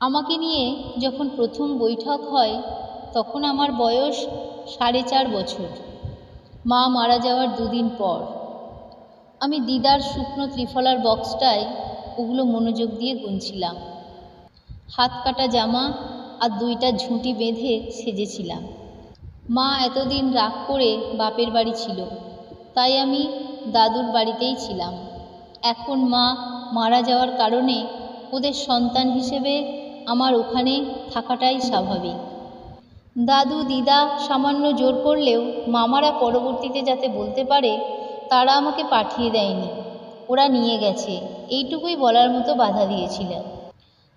আমাকে নিয়ে যখন প্রথম বৈঠক হয়, তখন আমার বয়স সাড়ে চার বছর। মা মারা যাওয়ার দুদিন পর। আমি দিদার শুকনো ত্রিফলার বক্সটায় ওগুলো মনোযোগ দিয়ে গুনছিলাম। হাত কাটা জামা আর দুইটা ঝুঁটি বেঁধে সেজেছিলাম। মা এতদিন রাগ করে বাপের বাড়ি ছিল, তাই আমি দাদুর বাড়িতেই ছিলাম। এখন মা মারা যাওয়ার কারণে ওদের সন্তান হিসেবে আমার ওখানে থাকাটাই স্বাভাবিক। দাদু, দিদা সামান্য জোর করলেও মামারা পরবর্তীতে যাতে বলতে পারে, তারা আমাকে পাঠিয়ে দেয়নি। ওরা নিয়ে গেছে। এইটুকুই বলার মতো বাধা দিয়েছিলেন।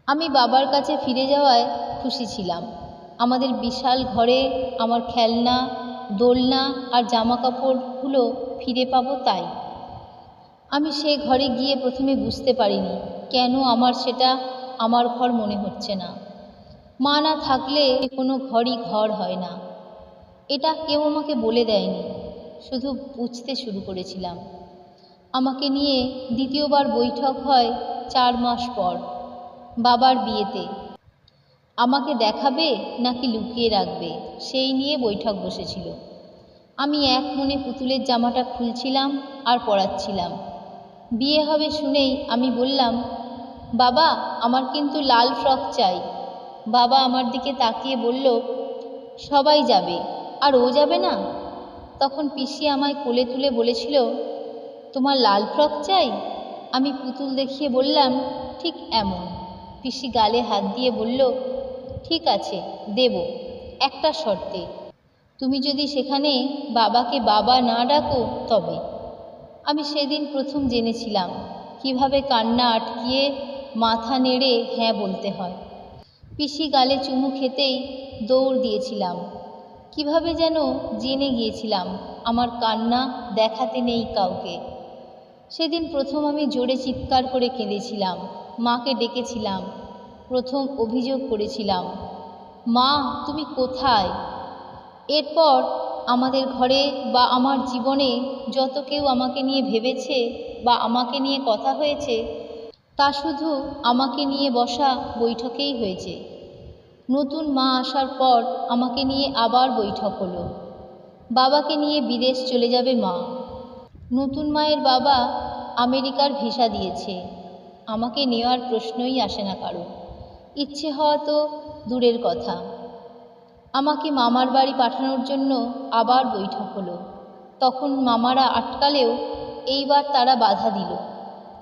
আমি বাবার কাছে ফিরে যাওয়ায় খুশি ছিলাম। আমাদের বিশাল ঘরে আমার খেলনা, দোলনা আর জামা কাপড়গুলো ফিরে পাবো তাই। আমি সে ঘরে গিয়ে প্রথমে বুঝতে পারিনি কেন আমার সেটা আমার ঘর মনে হচ্ছে না। মা না থাকলে কোনো ঘরই ঘর হয় না। এটা কেউ আমাকে বলে দেয়নি, শুধু বুঝতে শুরু করেছিলাম। আমাকে নিয়ে দ্বিতীয়বার বৈঠক হয় চার মাস পর, বাবার বিয়েতে। আমাকে দেখাবে নাকি লুকিয়ে রাখবে, সেই নিয়ে বৈঠক বসেছিল। আমি এক মনে পুতুলের জামাটা খুলছিলাম আর পরাচ্ছিলাম। বিয়ে হবে শুনেই আমি বললাম বাবা, আমার কিন্তু লাল ফ্রক চাই। বাবা আমার দিকে তাকিয়ে বলল, সবাই যাবে, আর ও যাবে না? তখন পিসি আমায় কোলে তুলে বলেছিল, তোমার লাল ফ্রক চাই? আমি পুতুল দেখিয়ে বললাম, ঠিক এমন। পিসি গালে হাত দিয়ে বলল, ঠিক আছে, দেব, একটা শর্তে। তুমি যদি সেখানে বাবাকে বাবা না ডাকো তবে। আমি সেদিন প্রথম জেনেছিলাম, কীভাবে কান্না আটকিয়ে মাথা নেড়ে হ্যাঁ বলতে হয়। পিসি গালে চুমু খেতেই দৌড় দিয়েছিলাম। কীভাবে যেন জেনে গিয়েছিলাম, আমার কান্না দেখাতে নেই কাউকে। সেদিন প্রথম আমি জোরে চিৎকার করে কেঁদেছিলাম, মাকে ডেকেছিলাম, প্রথম অভিযোগ করেছিলাম, মা, তুমি কোথায়? এরপর আমাদের ঘরে বা আমার জীবনে যত কেউ আমাকে নিয়ে ভেবেছে বা আমাকে নিয়ে কথা হয়েছে তা শুধু আমাকে নিয়ে বসা বৈঠকেই হয়েছে। নতুন মা আসার পর আমাকে নিয়ে আবার বৈঠক হলো। বাবাকে নিয়ে বিদেশ চলে যাবে মা। নতুন মায়ের বাবা আমেরিকার ভিসা দিয়েছে। আমাকে নেওয়ার প্রশ্নই আসে না কারও। ইচ্ছে হওয়া তো দূরের কথা। আমাকে মামার বাড়ি পাঠানোর জন্য আবার বৈঠক হলো। তখন মামারা আটকালেও এইবার তারা বাধা দিল।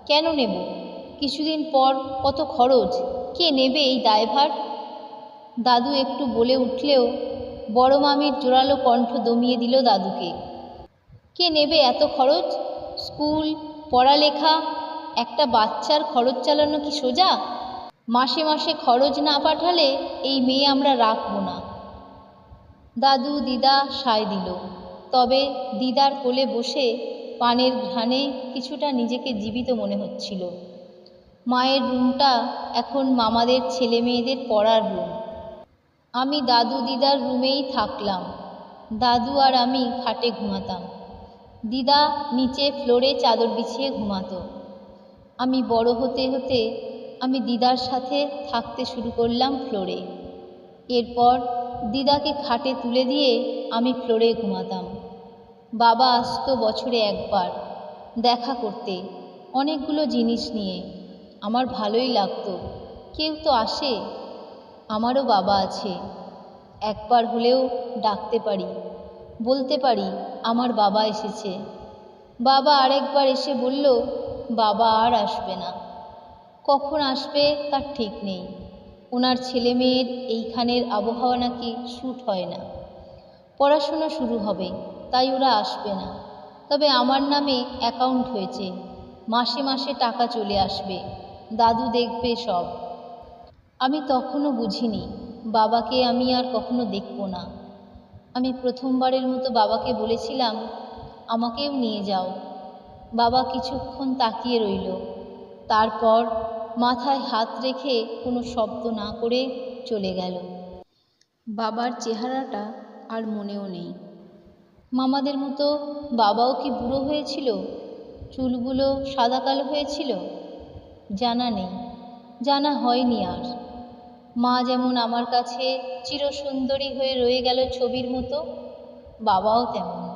কেন নেব? কিছুদিন পর কত খরচ, কে নেবে এই দায়ভার? দাদু একটু বলে উঠলেও বড় মামির জোরালো কণ্ঠ দমিয়ে দিল দাদুকে। কে নেবে এত খরচ? স্কুল, পড়ালেখা, একটা বাচ্চার খরচ চালানো কি সোজা? মাসে মাসে খরচ না পাঠালে এই মেয়ে আমরা রাখব না। দাদু, দিদা সায় দিল। তবে দিদার কোলে বসে পানের ঘ্রাণে কিছুটা নিজেকে জীবিত মনে হচ্ছিল। মায়ের রুমটা এখন মামাদের ছেলে মেয়েদের পড়ার রুম। আমি দাদু দিদার রুমেই থাকলাম। দাদু আর আমি খাটে ঘুমাতাম। দিদা নিচে ফ্লোরে চাদর বিছিয়ে ঘুমাতো। আমি বড় হতে হতে আমি দিদার সাথে থাকতে শুরু করলাম ফ্লোরে। এরপর দিদাকে খাটে তুলে দিয়ে আমি ফ্লোরে ঘুমাতাম। বাবা আসতো বছরে একবার দেখা করতে, অনেকগুলো জিনিস নিয়ে। আমার ভালোই লাগতো। কেউ তো আসে, আমারও বাবা আছে। একবার হলেও ডাকতে পারি, বলতে পারি, আমার বাবা এসেছে। বাবা আরেকবার এসে বলল, বাবা আর আসবে না। কখন আসবে তার ঠিক নেই। ওনার ছেলে মেয়ের এইখানের আবহাওয়া নাকি শ্যুট হয় না। পড়াশোনা শুরু হবে, তাই ওরা আসবে না। তবে আমার নামে অ্যাকাউন্ট হয়েছে। মাসে মাসে টাকা চলে আসবে। দাদু দেখবে সব। আমি তখনও বুঝিনি, বাবাকে আমি আর কখনো দেখব না। আমি প্রথমবারের মতো বাবাকে বলেছিলাম, আমাকেও নিয়ে যাও। বাবা কিছুক্ষণ তাকিয়ে রইল। তারপর মাথায় হাত রেখে কোনো শব্দ না করে চলে গেল। বাবার চেহারাটা আর মনেও নেই। মামাদের মতো বাবাও কি বুড়ো হয়েছিল? চুলগুলো সাদা কালো হয়েছিল? জানা নেই। জানা হয়নি আর। মা যেমন আমার কাছে চিরসুন্দরী হয়ে রয়ে গেল ছবির মতো, বাবাও তেমন।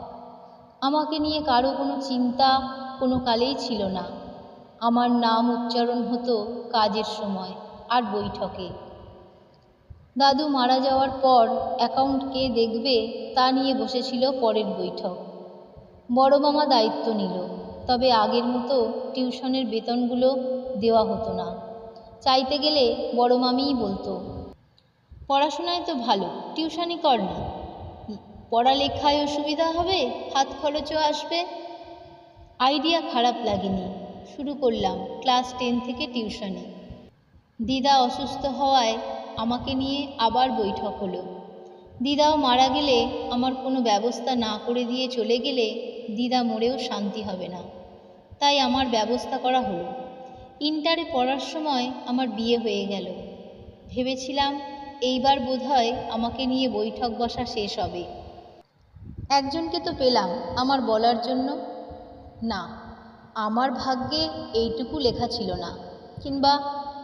আমাকে নিয়ে কারও কোনো চিন্তা কোনো কালেই ছিল না। আমার নাম উচ্চারণ হতো কাজের সময় আর বৈঠকে। দাদু মারা যাওয়ার পর অ্যাকাউন্ট কে দেখবে তা নিয়ে বসেছিল পরের বৈঠক। বড় মামা দায়িত্ব নিল। তবে আগের মতো টিউশনের বেতনগুলো দেওয়া হতো না। চাইতে গেলে বড় মামিই বলতো, পড়াশোনায় তো ভালো, টিউশনই কর না। পড়ালেখায়ও সুবিধা হবে, হাত খরচও আসবে। আইডিয়া খারাপ লাগেনি, শুরু করলাম ক্লাস টেন থেকে টিউশনি। দিদা অসুস্থ হওয়ায় আমাকে নিয়ে আবার বৈঠক হলো। দিদাও মারা গেলে আমার কোনো ব্যবস্থা না করে দিয়ে চলে গেলে দিদা মরেও শান্তি হবে না। তাই আমার ব্যবস্থা করা হলো। ইন্টারে পড়ার সময় আমার বিয়ে হয়ে গেল। ভেবেছিলাম এইবার বোধহয় আমাকে নিয়ে বৈঠক বসা শেষ হবে। একজনকে তো পেলাম আমার বলার জন্য। না, আমার ভাগ্যে এইটুকু লেখা ছিল না, কিংবা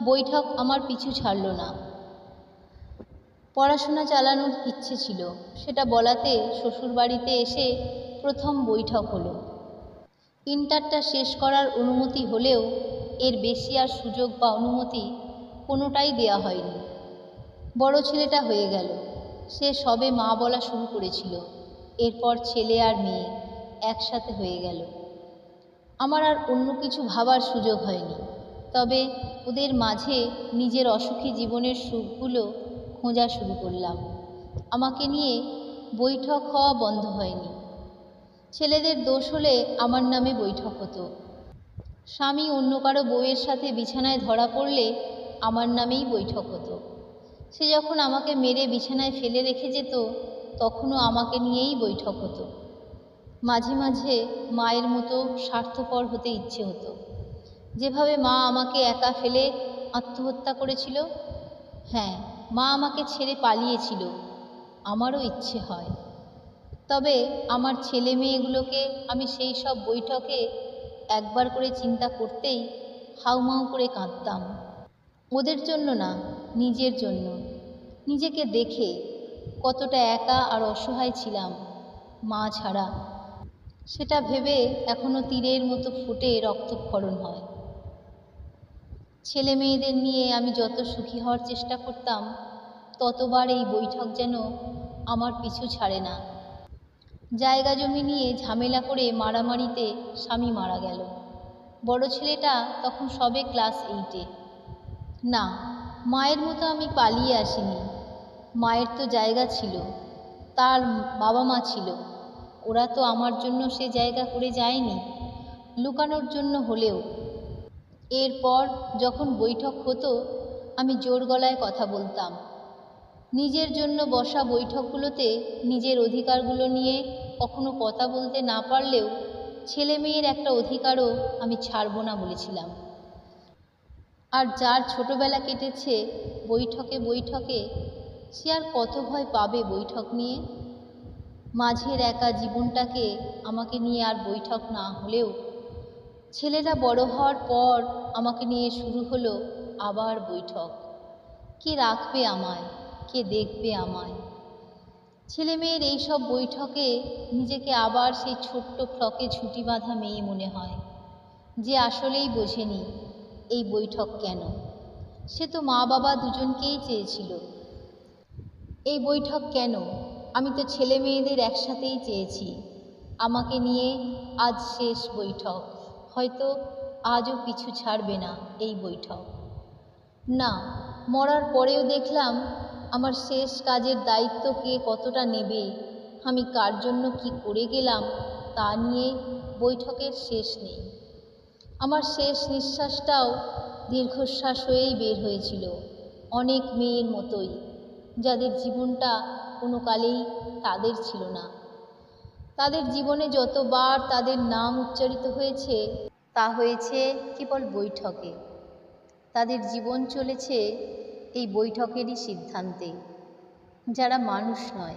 বৈঠক আমার পিছু ছাড়ল না। পড়াশোনা চালানোর ইচ্ছে ছিল, সেটা বলাতে শ্বশুরবাড়িতে এসে প্রথম বৈঠক হলো। ইন্টারটা শেষ করার অনুমতি হলেও এর বেশি আর সুযোগ বা অনুমতি কোনোটাই দেয়া হয়নি। বড় ছেলেটা হয়ে গেল। সে সবে মা বলা শুরু করেছিল। এরপর ছেলে আর মেয়ে একসাথে হয়ে গেল। আমার আর অন্য কিছু ভাবার সুযোগ হয়নি। তবে ওদের মাঝে নিজের অসুখী জীবনের সুখগুলো খোঁজা শুরু করলাম। আমাকে নিয়ে বৈঠক হওয়া বন্ধ হয়নি। ছেলেদের দোষ হলে আমার নামে বৈঠক হতো। স্বামী অন্য কারও বউয়ের সাথে বিছানায় ধরা পড়লে আমার নামেই বৈঠক হতো। সে যখন আমাকে মেরে বিছানায় ফেলে রেখে যেত, তখনও আমাকে নিয়েই বৈঠক হতো। মাঝে মাঝে মায়ের মতো স্বার্থপর হতে ইচ্ছে হতো। যেভাবে মা আমাকে একা ফেলে আত্মহত্যা করেছিল হ্যাঁ মা আমাকে ছেড়ে পালিয়েছিল, আমারও ইচ্ছে হয়। তবে আমার ছেলে মেয়েগুলোকে আমি সেই সব বৈঠকে একবার করে চিন্তা করতেই হাউমাউ করে কাঁদতাম। ওদের জন্য না, নিজের জন্য। নিজেকে দেখে কতটা একা আর অসহায় ছিলাম, মা ছাড়া। সেটা ভেবে এখনও তীরের মতো ফুটে রক্তক্ষরণ হয়। ছেলে মেয়েদের নিয়ে আমি যত সুখী হওয়ার চেষ্টা করতাম, ততবার এই বৈঠক যেন আমার পিছু ছাড়ে না। জায়গা জমি নিয়ে ঝামেলা করে মারামারিতে স্বামী মারা গেল। বড় ছেলেটা তখন সবে ক্লাস এইটে না, মায়ের মতো আমি পালিয়ে আসিনি। মায়ের তো জায়গা ছিল, তার বাবা মা ছিল। ওরা তো আমার জন্য সে জায়গা করে যায়নি, লুকানোর জন্য হলেও। এরপর যখন বৈঠক হতো, আমি জোর গলায় কথা বলতাম। নিজের জন্য বসা বৈঠকগুলোতে নিজের অধিকারগুলো নিয়ে কখনো কথা বলতে না পারলেও ছেলে মেয়ের একটা অধিকারও আমি ছাড়ব না বলেছিলাম। আর যার ছোটবেলা কেটেছে বৈঠকে বৈঠকে, সে আর কত ভয় পাবে বৈঠক নিয়ে? মাঝের একা জীবনটাকে আমাকে নিয়ে আর বৈঠক না হলেও, ছেলেরা বড় হওয়ার পর আমাকে নিয়ে শুরু হলো আবার বৈঠক। কে রাখবে আমায়? কে দেখবে আমায়? ছেলে মেয়ের এইসব বৈঠকে নিজেকে আবার সেই ছোট্ট ফ্রকে ছুটি বাঁধা মেয়ে মনে হয়, যে আসলেই বোঝেনি এই বৈঠক কেন। সে তো মা বাবা দুজনকেই চেয়েছিল। এই বৈঠক কেন? আমি তো ছেলে মেয়েদের একসাথেই চেয়েছি। আমাকে নিয়ে আজ শেষ বৈঠক। হয়তো আজও পিছু ছাড়বে না এই বৈঠক। না, মরার পরেও দেখলাম আমার শেষ কাজের দায়িত্ব কে কতটা নেবে? আমি কার জন্য কি করে গেলাম? তা নিয়ে বৈঠকের শেষ নেই। আমার শেষ নিঃশ্বাসটাও দীর্ঘশ্বাস হয়েই বের হয়েছিল। অনেক মেয়ের মতোই, যাদের জীবনটা কোনো কালেই তাদের ছিল না। তাদের জীবনে যতবার তাদের নাম উচ্চারিত হয়েছে, তা হয়েছে কেবল বৈঠকে। তাদের জীবন চলেছে এই বৈঠকেরই সিদ্ধান্তে। যারা মানুষ নয়,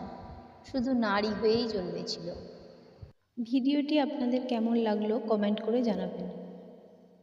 শুধু নারী হয়েই জন্মেছিল। ভিডিওটি আপনাদের কেমন লাগল কমেন্ট করে জানাবেন।